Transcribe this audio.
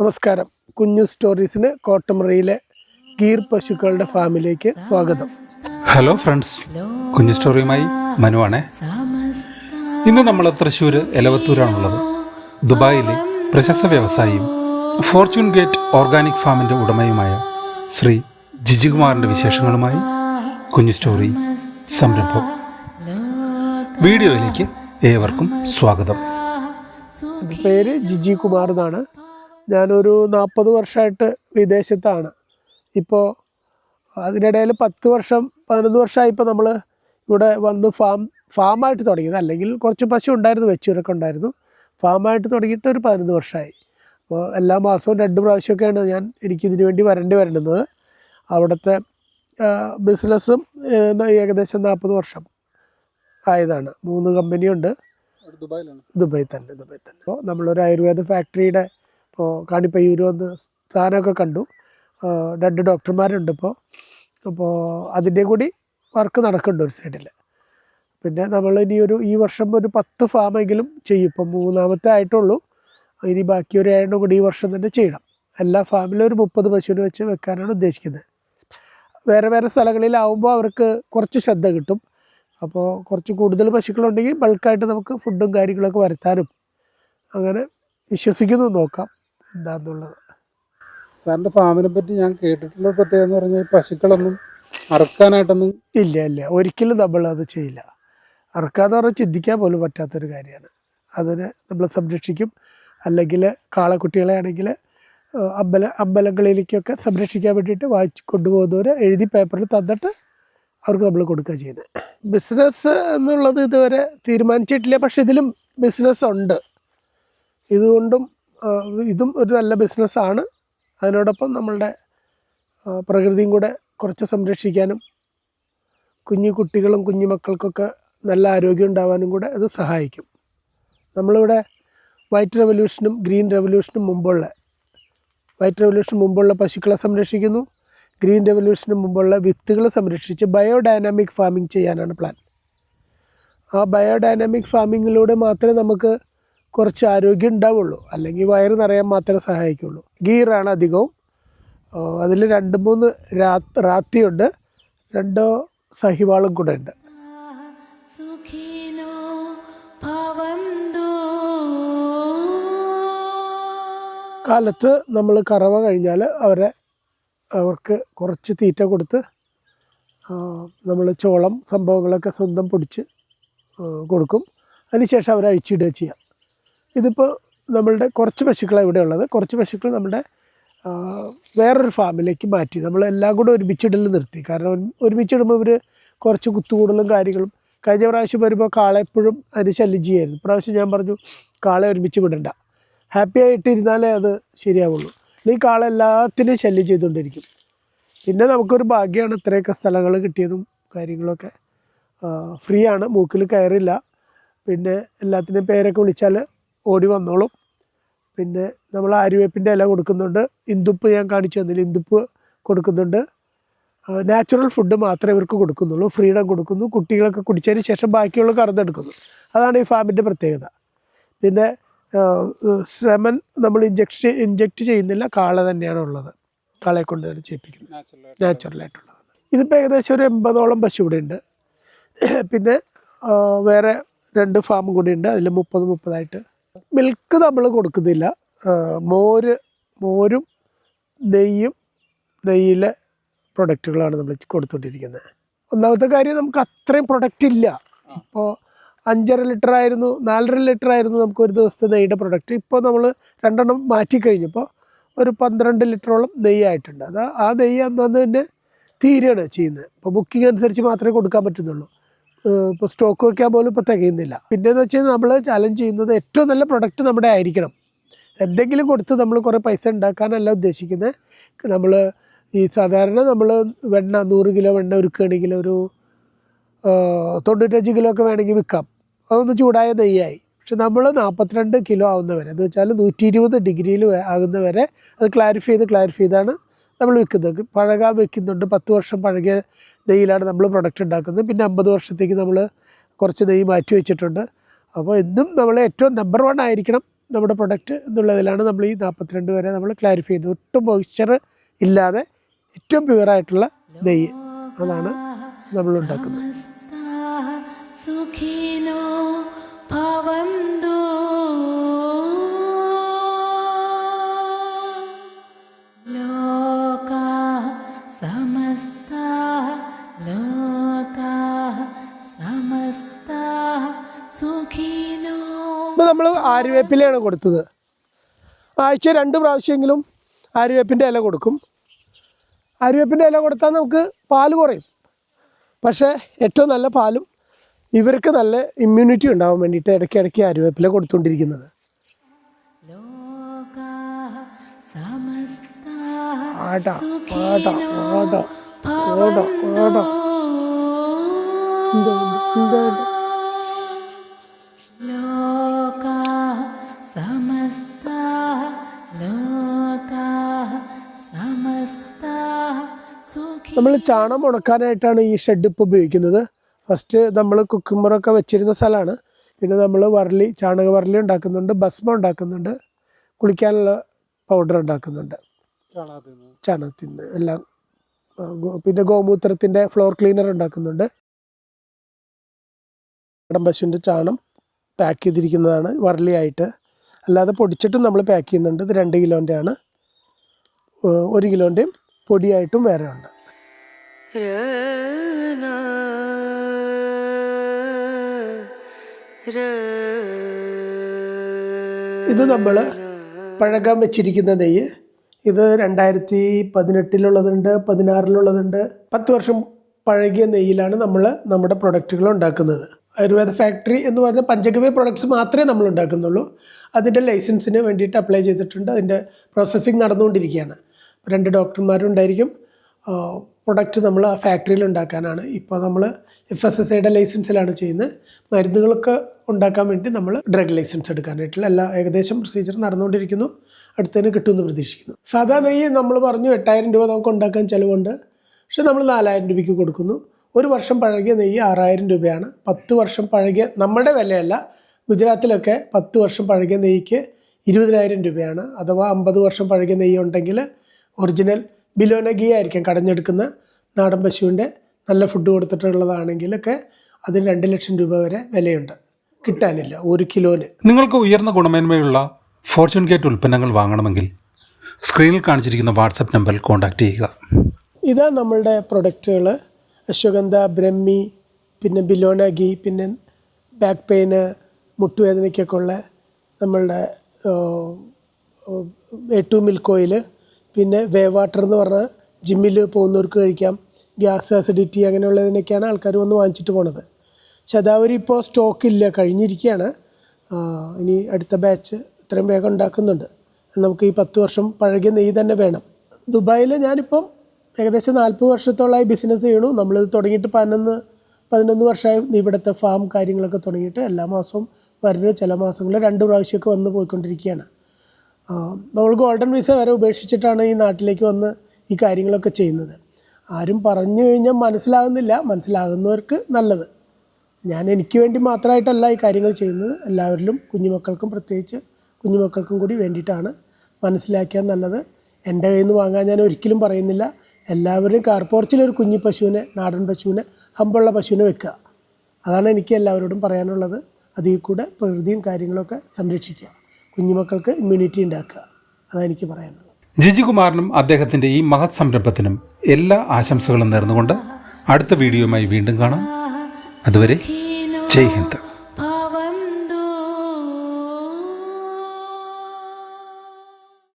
നമസ്കാരം. കുഞ്ഞു സ്റ്റോറീസിന് കോട്ടമുറിയിലെ ഗീർ പശുക്കളുടെ ഫാമിലേക്ക് സ്വാഗതം. Hello friends. കുഞ്ഞു സ്റ്റോറിയുമായി മനുവാണേ ഇന്ന് നമ്മൾ തൃശ്ശൂർ എലവത്തൂരാണുള്ളത്. ദുബായിലെ പ്രശസ്ത വ്യവസായിയും ഫോർച്യൂൺ ഗേറ്റ് ഓർഗാനിക് ഫാമിന്റെ ഉടമയുമായ ശ്രീ ജിജികുമാറിന്റെ വിശേഷങ്ങളുമായി കുഞ്ഞു സ്റ്റോറി സംരംഭം. വീഡിയോയിലേക്ക് ഏവർക്കും സ്വാഗതം. പേര് ജിജി കുമാർ എന്നാണ്. ഞാനൊരു നാൽപ്പത് വർഷമായിട്ട് വിദേശത്താണ്. ഇപ്പോൾ അതിനിടയിൽ പത്ത് വർഷം പതിനൊന്ന് വർഷമായി ഇപ്പോൾ നമ്മൾ ഇവിടെ വന്ന് ഫാം ഫാമായിട്ട് തുടങ്ങിയത്. അല്ലെങ്കിൽ കുറച്ച് പശു ഉണ്ടായിരുന്നു വെച്ചൂരൊക്കെ ഉണ്ടായിരുന്നു. ഫാമായിട്ട് തുടങ്ങിയിട്ട് ഒരു പതിനൊന്ന് വർഷമായി അപ്പോൾ എല്ലാ മാസവും രണ്ട് പ്രാവശ്യമൊക്കെയാണ് ഞാൻ എനിക്കിതിനു വേണ്ടി വരേണ്ടി വരുന്നത് അവിടുത്തെ ബിസിനസ്സും ഏകദേശം നാൽപ്പത് വർഷം ആയതാണ്. മൂന്ന് കമ്പനിയുണ്ട്. ദുബായിലാണ്. ദുബായ് തന്നെ ദുബായ് തന്നെ അപ്പോൾ നമ്മളൊരു ആയുർവേദ ഫാക്ടറിയുടെ ഇപ്പോൾ കാണിപ്പയ്യൂർ വന്ന് സ്ഥാനമൊക്കെ കണ്ടു. രണ്ട് ഡോക്ടർമാരുണ്ട് ഇപ്പോൾ. അപ്പോൾ അതിന്റെ കൂടി വർക്ക് നടക്കുന്നുണ്ട് ഒരു സൈഡിൽ. പിന്നെ നമ്മൾ ഇനി ഒരു ഈ വർഷം ഒരു പത്ത് ഫാമെങ്കിലും ചെയ്യും. ഇപ്പം മൂന്നാമത്തെ ആയിട്ടുള്ളൂ. ഇനി ബാക്കി ഒരു ഏഴെണ്ണം കൂടി ഈ വർഷം തന്നെ ചെയ്യണം. എല്ലാ ഫാമിലും ഒരു മുപ്പത് പശുവിനെ വെച്ച് വെക്കാനാണ് ഉദ്ദേശിക്കുന്നത്. വേറെ വേറെ സ്ഥലങ്ങളിലാവുമ്പോൾ അവർക്ക് കുറച്ച് ശ്രദ്ധ കിട്ടും. അപ്പോൾ കുറച്ച് കൂടുതൽ പശുക്കളുണ്ടെങ്കിൽ ബൾക്കായിട്ട് നമുക്ക് ഫുഡും കാര്യങ്ങളൊക്കെ വരുത്താനും അങ്ങനെ വിശ്വസിക്കുന്നു നോക്കാം. എന്താണെന്നുള്ളത് സാറിന്റെ ഫാമിനെ പറ്റി ഞാൻ കേട്ടിട്ടുള്ള പ്രത്യേകത എന്ന് പറഞ്ഞാൽ പശുക്കളൊന്നും അറക്കാനായിട്ടൊന്നും ഇല്ല ഇല്ല. ഒരിക്കലും നമ്മൾ അത് ചെയ്യില്ല. അറക്കാന്ന് പറഞ്ഞാൽ ചിന്തിക്കാൻ പോലും പറ്റാത്തൊരു കാര്യമാണ്. അതിനെ നമ്മൾ സംരക്ഷിക്കും. അല്ലെങ്കിൽ കാളക്കുട്ടികളെ ആണെങ്കിൽ അമ്പല അമ്പലങ്ങളിലേക്കൊക്കെ സംരക്ഷിക്കാൻ വേണ്ടിയിട്ട് വായിച്ച് കൊണ്ടുപോകുന്നവർ എഴുതി പേപ്പറിൽ തന്നിട്ട് അവർക്ക് നമ്മൾ കൊടുക്കുക ചെയ്യുന്നത് ബിസിനസ് എന്നുള്ളത് ഇതുവരെ തീരുമാനിച്ചിട്ടില്ല. പക്ഷെ ഇതിലും ബിസിനസ് ഉണ്ട്. ഇതുകൊണ്ടും ഇതും ഒരു നല്ല ബിസിനസ്സാണ്. അതിനോടൊപ്പം നമ്മളുടെ പ്രകൃതിയും കൂടെ കുറച്ച് സംരക്ഷിക്കാനും കുഞ്ഞു കുട്ടികളും കുഞ്ഞു മക്കൾക്കൊക്കെ നല്ല ആരോഗ്യം ഉണ്ടാവാനും കൂടെ അത് സഹായിക്കും. നമ്മളിവിടെ വൈറ്റ് റെവല്യൂഷനും ഗ്രീൻ റെവല്യൂഷനും മുമ്പുള്ള വൈറ്റ് റെവല്യൂഷൻ മുമ്പുള്ള പശുക്കളെ സംരക്ഷിക്കുന്നു. ഗ്രീൻ റെവല്യൂഷന് മുമ്പുള്ള വിത്തുകൾ സംരക്ഷിച്ച് ബയോഡൈനാമിക് ഫാമിംഗ് ചെയ്യാനാണ് പ്ലാൻ. ആ ബയോഡൈനാമിക് ഫാമിങ്ങിലൂടെ മാത്രമേ നമുക്ക് കുറച്ച് ആരോഗ്യം ഉണ്ടാവുള്ളൂ. അല്ലെങ്കിൽ വയറ് നിറയാൻ മാത്രമേ സഹായിക്കുള്ളൂ. ഗീറാണ് അധികവും. അതിൽ രണ്ട് മൂന്ന് രാ റാത്തിയുണ്ട് രണ്ടോ സഹിവാളും കൂടെ ഉണ്ട്. കാലത്ത് നമ്മൾ കറവ കഴിഞ്ഞാൽ അവരെ അവർക്ക് കുറച്ച് തീറ്റ കൊടുത്ത് നമ്മൾ ചോളം സംഭവങ്ങളൊക്കെ സ്വന്തം പൊടിച്ച് കൊടുക്കും. അതിനുശേഷം അവരെ അഴിച്ചിടുക ചെയ്യാം. ഇതിപ്പോൾ നമ്മളുടെ കുറച്ച് പശുക്കളാണ് ഇവിടെ ഉള്ളത്. കുറച്ച് പശുക്കൾ നമ്മുടെ വേറൊരു ഫാമിലേക്ക് മാറ്റി. നമ്മൾ എല്ലാം കൂടെ ഒരുമിച്ചിടൽ നിർത്തി. കാരണം ഒരു- ഒരുമിച്ചിടുമ്പോൾ ഇവർ കുറച്ച് കുത്തുകൂടലും കാര്യങ്ങളും. കഴിഞ്ഞ പ്രാവശ്യം വരുമ്പോൾ കാളെ എപ്പോഴും അതിന് ശല്യം ചെയ്യായിരുന്നു ഇപ്രാവശ്യം ഞാൻ പറഞ്ഞു കാളെ ഒരുമിച്ച് വിടണ്ട. ഹാപ്പി ആയിട്ട് ഇരുന്നാലേ അത് ശരിയാവുള്ളൂ. ഈ കാള എല്ലാത്തിനും ശല്യം ചെയ്തുകൊണ്ടിരിക്കും പിന്നെ നമുക്കൊരു ഭാഗ്യമാണ് ഇത്രയൊക്കെ സ്ഥലങ്ങൾ കിട്ടിയതും കാര്യങ്ങളൊക്കെ. ഫ്രീ ആണ്. മൂക്കിൽ കയറില്ല. പിന്നെ എല്ലാത്തിന്റെയും പേരൊക്കെ വിളിച്ചാൽ ഓടി വന്നോളും. പിന്നെ നമ്മൾ ആര്യവേപ്പിന്റെ ഇല കൊടുക്കുന്നുണ്ട്. ഇന്ദുപ്പ് ഞാൻ കാണിച്ചു തന്നില്ല? ഇന്ദുപ്പ് കൊടുക്കുന്നുണ്ട്. നാച്ചുറൽ ഫുഡ് മാത്രമേ ഇവർക്ക് കൊടുക്കുന്നുള്ളൂ. ഫ്രീഡം കൊടുക്കുന്നു. കുട്ടികളൊക്കെ കുടിച്ചതിന് ശേഷം ബാക്കിയുള്ള കറന്നെടുക്കുന്നു. അതാണ് ഈ ഫാമിന്റെ പ്രത്യേകത. പിന്നെ സെമൻ നമ്മൾ ഇഞ്ചക്ട് ഇഞ്ചക്ട് ചെയ്യുന്നില്ല. കാള തന്നെയാണ് ഉള്ളത്. കാളയെ കൊണ്ട് തന്നെ ചെയ്യിപ്പിക്കുന്നത്. നാച്ചുറലായിട്ടുള്ളത് ഇതിപ്പോൾ ഏകദേശം ഒരു എൺപതോളം പശു ഇവിടെ ഉണ്ട്. പിന്നെ വേറെ രണ്ട് ഫാമും കൂടി ഉണ്ട്. അതിൽ മുപ്പത് മുപ്പതായിട്ട് മിൽക്ക് നമ്മൾ കൊടുക്കുന്നില്ല. മോര് മോരും നെയ്യും നെയ്യിലെ പ്രൊഡക്റ്റുകളാണ് നമ്മൾ കൊടുത്തുകൊണ്ടിരിക്കുന്നത് ഒന്നാമത്തെ കാര്യം നമുക്ക് അത്രയും പ്രൊഡക്റ്റ് ഇല്ല. ഇപ്പോൾ അഞ്ചര ലിറ്റർ ആയിരുന്നു നാലര ലിറ്റർ ആയിരുന്നു നമുക്ക് ഒരു ദിവസത്തെ നെയ്യുടെ പ്രൊഡക്റ്റ് ഇപ്പോൾ നമ്മൾ രണ്ടെണ്ണം മാറ്റി കഴിഞ്ഞപ്പോൾ ഒരു പന്ത്രണ്ട് ലിറ്ററോളം നെയ്യായിട്ടുണ്ട് അത് ആ നെയ്യ് അന്നന്ന് തന്നെ തീരുകയാണ് ചെയ്യുന്നത് ഇപ്പോൾ ബുക്കിംഗ് അനുസരിച്ച് മാത്രമേ കൊടുക്കാൻ പറ്റുന്നുള്ളൂ. ഇപ്പോൾ സ്റ്റോക്ക് വയ്ക്കാൻ പോലും ഇപ്പോൾ തികയുന്നില്ല. പിന്നെയെന്ന് വെച്ചാൽ നമ്മൾ ചലഞ്ച് ചെയ്യുന്നത് ഏറ്റവും നല്ല പ്രൊഡക്റ്റ് നമ്മുടെ ആയിരിക്കണം. എന്തെങ്കിലും കൊടുത്ത് നമ്മൾ കുറേ പൈസ ഉണ്ടാക്കാനല്ല ഉദ്ദേശിക്കുന്നത് നമ്മൾ ഈ സാധാരണ നമ്മൾ വെണ്ണ നൂറ് കിലോ വെണ്ണ ഒരുക്കുകയാണെങ്കിൽ ഒരു തൊണ്ണൂറ്റഞ്ച് കിലോ ഒക്കെ വേണമെങ്കിൽ വിൽക്കാം. അതൊന്ന് ചൂടായ നെയ്യായി. പക്ഷെ നമ്മൾ നാൽപ്പത്തിരണ്ട് കിലോ ആവുന്നവരെ എന്ന് വെച്ചാൽ നൂറ്റി ഇരുപത് ഡിഗ്രിയിൽ ആകുന്നവരെ അത് ക്ലാരിഫൈ ചെയ്ത് ക്ലാരിഫൈ ചെയ്താണ് നമ്മൾ വിൽക്കുന്നത് പഴകാൻ വെക്കുന്നുണ്ട്. പത്ത് വർഷം പഴകിയ നെയ്യിലാണ് നമ്മൾ പ്രൊഡക്റ്റ് ഉണ്ടാക്കുന്നത്. പിന്നെ അമ്പത് വർഷത്തേക്ക് നമ്മൾ കുറച്ച് നെയ്യ് മാറ്റി വെച്ചിട്ടുണ്ട്. അപ്പോൾ എന്നും നമ്മൾ ഏറ്റവും നമ്പർ വൺ ആയിരിക്കണം നമ്മുടെ പ്രൊഡക്റ്റ് എന്നുള്ളതിലാണ് നമ്മൾ ഈ നാൽപ്പത്തിരണ്ട് വരെ നമ്മൾ ക്ലാരിഫൈ ചെയ്യുന്നത് ഒട്ടും മോയ്സ്ചർ ഇല്ലാതെ ഏറ്റവും പ്യുവറായിട്ടുള്ള നെയ്യ് അതാണ് നമ്മൾ ഉണ്ടാക്കുന്നത്. ഇപ്പോൾ നമ്മൾ ആര്യവേപ്പിലയാണ് കൊടുത്തത്. ആഴ്ച രണ്ട് പ്രാവശ്യമെങ്കിലും ആര്യവേപ്പിന്റെ ഇല കൊടുക്കും. ആര്യവേപ്പിന്റെ ഇല കൊടുത്താൽ നമുക്ക് പാൽ കുറയും. പക്ഷേ ഏറ്റവും നല്ല പാലും ഇവർക്ക് നല്ല ഇമ്മ്യൂണിറ്റി ഉണ്ടാവാൻ വേണ്ടിയിട്ട് ഇടയ്ക്കിടയ്ക്ക് ആര്യവേപ്പില കൊടുത്തുകൊണ്ടിരിക്കുന്നത്. ആട്ടോ ആട്ടോ ആട്ടോ ആട്ടോ ആട്ടോ എന്താ എന്താ നമ്മൾ ചാണം ഉണക്കാനായിട്ടാണ് ഈ ഷെഡ് ഇപ്പോൾ ഉപയോഗിക്കുന്നത്. ഫസ്റ്റ് നമ്മൾ കുക്കുമ്പറൊക്കെ വെച്ചിരുന്ന സ്ഥലമാണ്. പിന്നെ നമ്മൾ വരളി ചാണക വരളി ഉണ്ടാക്കുന്നുണ്ട് ഭസ്മം ഉണ്ടാക്കുന്നുണ്ട് കുളിക്കാനുള്ള പൗഡർ ഉണ്ടാക്കുന്നുണ്ട്. ചാണകത്തിൽ നിന്ന് എല്ലാം പിന്നെ ഗോമൂത്രത്തിന്റെ ഫ്ലോർ ക്ലീനർ ഉണ്ടാക്കുന്നുണ്ട്. നാടൻ പശുവിന്റെ ചാണം പാക്ക് ചെയ്തിരിക്കുന്നതാണ് വരളിയായിട്ട്. അല്ലാതെ പൊടിച്ചിട്ടും നമ്മൾ പാക്ക് ചെയ്യുന്നുണ്ട്. ഇത് രണ്ട് കിലോന്റെ ആണ് ഒരു കിലോന്റെയും പൊടിയായിട്ടും വേറെ ഉണ്ട് ഇത് നമ്മൾ പഴകാൻ വെച്ചിരിക്കുന്ന നെയ്യ്. ഇത് രണ്ടായിരത്തി പതിനെട്ടിലുള്ളതുണ്ട് പതിനാറിലുള്ളതുണ്ട്. പത്ത് വർഷം പഴകിയ നെയ്യിലാണ് നമ്മൾ നമ്മുടെ പ്രൊഡക്റ്റുകൾ ഉണ്ടാക്കുന്നത്. ആയുർവേദ ഫാക്ടറി എന്ന് പറഞ്ഞ പഞ്ചഗവ്യ പ്രൊഡക്ട്സ് മാത്രമേ നമ്മൾ ഉണ്ടാക്കുന്നുള്ളൂ. അതിന്റെ ലൈസൻസിന് വേണ്ടിയിട്ട് അപ്ലൈ ചെയ്തിട്ടുണ്ട്. അതിന്റെ പ്രോസസ്സിങ് നടന്നുകൊണ്ടിരിക്കുകയാണ്. രണ്ട് ഡോക്ടർമാരുണ്ടായിരിക്കും പ്രൊഡക്റ്റ് നമ്മൾ ആ ഫാക്ടറിയിൽ ഉണ്ടാക്കാനാണ്. ഇപ്പോൾ നമ്മൾ എഫ് എസ് എസ് ഐയുടെ ലൈസൻസിലാണ് ചെയ്യുന്നത്. മരുന്നുകളൊക്കെ ഉണ്ടാക്കാൻ വേണ്ടി നമ്മൾ ഡ്രഗ് ലൈസൻസ് എടുക്കാനായിട്ടുള്ള എല്ലാ ഏകദേശം പ്രൊസീജിയർ നടന്നുകൊണ്ടിരിക്കുന്നു. അടുത്തതിന് കിട്ടുമെന്ന് പ്രതീക്ഷിക്കുന്നു. സാധാരണ ഈ നമ്മൾ പറഞ്ഞു എട്ടായിരം രൂപ നമുക്ക് ഉണ്ടാക്കാൻ ചിലവുണ്ട്. പക്ഷെ നമ്മൾ നാലായിരം രൂപയ്ക്ക് കൊടുക്കുന്നു. ഒരു വർഷം പഴകിയ നെയ്യ് ആറായിരം രൂപയാണ്. പത്ത് വർഷം പഴകിയ നമ്മുടെ വിലയല്ല. ഗുജറാത്തിലൊക്കെ പത്ത് വർഷം പഴകിയ നെയ്യ്ക്ക് ഇരുപതിനായിരം രൂപയാണ്. അഥവാ അമ്പത് വർഷം പഴകിയ നെയ്യ് ഉണ്ടെങ്കിൽ ഒറിജിനൽ ബിലോന ഗീ ആയിരിക്കും കടഞ്ഞെടുക്കുന്ന നാടൻ പശുവിന്റെ നല്ല ഫുഡ് കൊടുത്തിട്ടുള്ളതാണെങ്കിലൊക്കെ അതിന് രണ്ട് ലക്ഷം രൂപ വരെ വിലയുണ്ട്. കിട്ടാനില്ല ഒരു കിലോന്. നിങ്ങൾക്ക് ഉയർന്ന ഗുണമേന്മയുള്ള ഫോർച്യൂൺ ഗേറ്റ് ഉൽപ്പന്നങ്ങൾ വാങ്ങണമെങ്കിൽ സ്ക്രീനിൽ കാണിച്ചിരിക്കുന്ന വാട്സപ്പ് നമ്പറിൽ കോൺടാക്ട് ചെയ്യുക. ഇതാ നമ്മളുടെ പ്രൊഡക്റ്റുകൾ അശ്വഗന്ധ ബ്രഹ്മി പിന്നെ ബിലോന ഗീ പിന്നെ ബാക്ക് പെയിന് മുട്ടുവേദനയ്ക്കൊക്കെ ഉള്ള നമ്മളുടെ എട്ടു മിൽക്കോയിൽ മിൽക്ക് ഓയിൽ പിന്നെ വേ വാട്ടർ എന്ന് പറഞ്ഞാൽ ജിമ്മിൽ പോകുന്നവർക്ക് കഴിക്കാം. ഗ്യാസ് ആസിഡിറ്റി അങ്ങനെയുള്ളതിനൊക്കെയാണ് ആൾക്കാർ വന്ന് വാങ്ങിച്ചിട്ട് പോണത്. ശതാവരി ഇപ്പോൾ സ്റ്റോക്ക് ഇല്ല കഴിഞ്ഞിരിക്കുകയാണ് ഇനി അടുത്ത ബാച്ച് ഇത്രയും വേഗം ഉണ്ടാക്കുന്നുണ്ട്. നമുക്ക് ഈ പത്ത് വർഷം പഴകിയ നെയ്യ് തന്നെ വേണം. ദുബായിൽ ഞാനിപ്പം ഏകദേശം നാൽപ്പത് വർഷത്തോളമായി ബിസിനസ് ചെയ്യണു. നമ്മളിത് തുടങ്ങിയിട്ട് പതിനൊന്ന് പതിനൊന്ന് വർഷമായി ഇവിടുത്തെ ഫാം കാര്യങ്ങളൊക്കെ തുടങ്ങിയിട്ട് എല്ലാ മാസവും വരുന്നു ചില മാസങ്ങളിൽ രണ്ട് പ്രാവശ്യമൊക്കെ വന്ന് പോയിക്കൊണ്ടിരിക്കുകയാണ്. നമ്മൾ ഗോൾഡൻ വിസ വരെ ഉപേക്ഷിച്ചിട്ടാണ് ഈ നാട്ടിലേക്ക് വന്ന് ഈ കാര്യങ്ങളൊക്കെ ചെയ്യുന്നത്. ആരും പറഞ്ഞു കഴിഞ്ഞാൽ മനസ്സിലാകുന്നില്ല. മനസ്സിലാകുന്നവർക്ക് നല്ലത്. ഞാൻ എനിക്ക് വേണ്ടി മാത്രമായിട്ടല്ല ഈ കാര്യങ്ങൾ ചെയ്യുന്നത്. എല്ലാവരിലും കുഞ്ഞുമക്കൾക്കും പ്രത്യേകിച്ച് കുഞ്ഞുമക്കൾക്കും കൂടി വേണ്ടിയിട്ടാണ് മനസ്സിലാക്കിയാൽ നല്ലത്. എന്റെ കയ്യിൽ നിന്ന് വാങ്ങാൻ ഞാൻ ഒരിക്കലും പറയുന്നില്ല. എല്ലാവരും കാർപോർച്ചിലൊരു കുഞ്ഞു പശുവിനെ നാടൻ പശുവിനെ ഹമ്പുള്ള പശുവിനെ വെക്കുക. അതാണ് എനിക്ക് എല്ലാവരോടും പറയാനുള്ളത്. അതിൽ കൂടെ പ്രകൃതിയും കാര്യങ്ങളൊക്കെ സംരക്ഷിക്കുക. കുഞ്ഞുമക്കൾക്ക് ഇമ്മ്യൂണിറ്റി ഉണ്ടാക്കുക. അതാണ് എനിക്ക് പറയാനുള്ളത്. ജിജികുമാറിനും അദ്ദേഹത്തിന്റെ ഈ മഹത് സംരംഭത്തിനും എല്ലാ ആശംസകളും നേർന്നുകൊണ്ട് അടുത്ത വീഡിയോയുമായി വീണ്ടും കാണാം. അതുവരെ ജയ് ഹിന്ദ്.